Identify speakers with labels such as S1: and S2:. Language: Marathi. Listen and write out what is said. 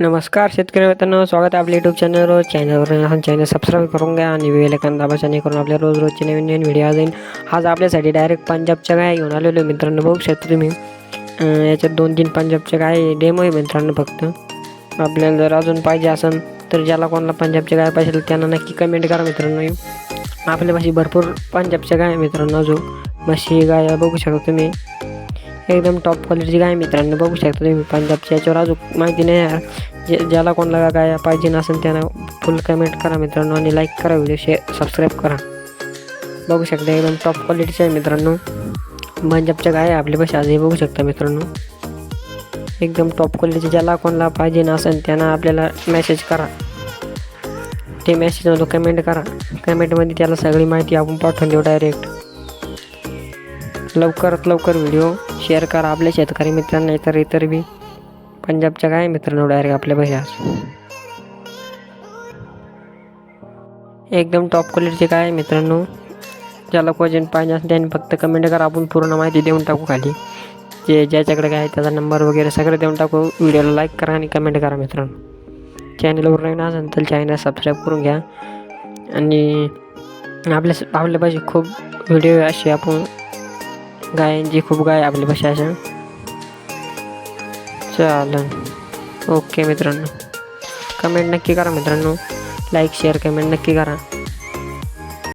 S1: नमस्कार शेतकरी मित्रांनो स्वागत आहे आपल्या यूट्यूब चॅनलवर चॅनलवर चॅनल सबस्क्राईब करून घ्या आणि वेलेकन दाबाच्याने करून आपल्या रोज रोजचे नवीन नवीन व्हिडिओ जाईल आज आपल्यासाठी डायरेक्ट पंजाबच्या गाय घेऊन आलेलो मित्रांनो. बघू शकता तुम्ही. याच्यात दोन तीन पंजाबच्या गाय डेमो आहे मित्रांनो फक्त. आपल्याला जर अजून पाहिजे असेल तर ज्याला कोणाला पंजाबच्या गाय पाहिजे त्यांना नक्की कमेंट करा मित्रांनो. आपल्यापाशी भरपूर पंजाबच्या गाय मित्रांनो अजून. म्हशी गाय बघू शकता तुम्ही. एकदम टॉप क्वालिटीची गाय मित्रांनो. बघू शकता तुम्ही पंजाबच्या याच्यावर अजून माहिती नाही यार जे ज्याला कोणाला काय पाहिजे नसेल त्यांना फुल कमेंट करा मित्रांनो आणि लाईक करा व्हिडिओ शेअर सबस्क्राईब करा. बघू शकता एकदम टॉप क्वालिटीचे आहे मित्रांनो. पंजाबच्या गाय आहे पैसे आजही बघू शकता मित्रांनो. एकदम टॉप क्वालिटीचे ज्याला कोणाला पाहिजे नसेल त्यांना आपल्याला मेसेज करा. ते मेसेजमधून कमेंट करा. कमेंटमध्ये त्याला सगळी माहिती आपण पाठवून देऊ डायरेक्ट लवकरात लवकर व्हिडिओ शेअर करा आपल्या शेतकरी मित्रांना इतर इतर बी पंजाबच्या काय मित्रांनो डायरेक्ट आपल्या पैसे एकदम टॉप क्वालिटीचे काय मित्रांनो ज्याला क्वेश्चन पाहिजे असेल त्यांनी फक्त कमेंट करा आपण पूर्ण माहिती देऊन टाकू खाली. जे ज्याच्याकडे काय आहे त्याचा नंबर वगैरे सगळं देऊन टाकू व्हिडिओला लाईक करा आणि कमेंट करा मित्रांनो. चॅनलवर नवीन असेल तर चॅनल सबस्क्राईब करून घ्या. आणि आपल्या आपल्या पाहिजे खूप व्हिडिओ असे आपण गायांची खूप गाय आपल्या भाषा अशा. चालन. ओके मित्रांनो. कमेंट नक्की करा मित्रांनो. लाईक शेअर कमेंट नक्की करा.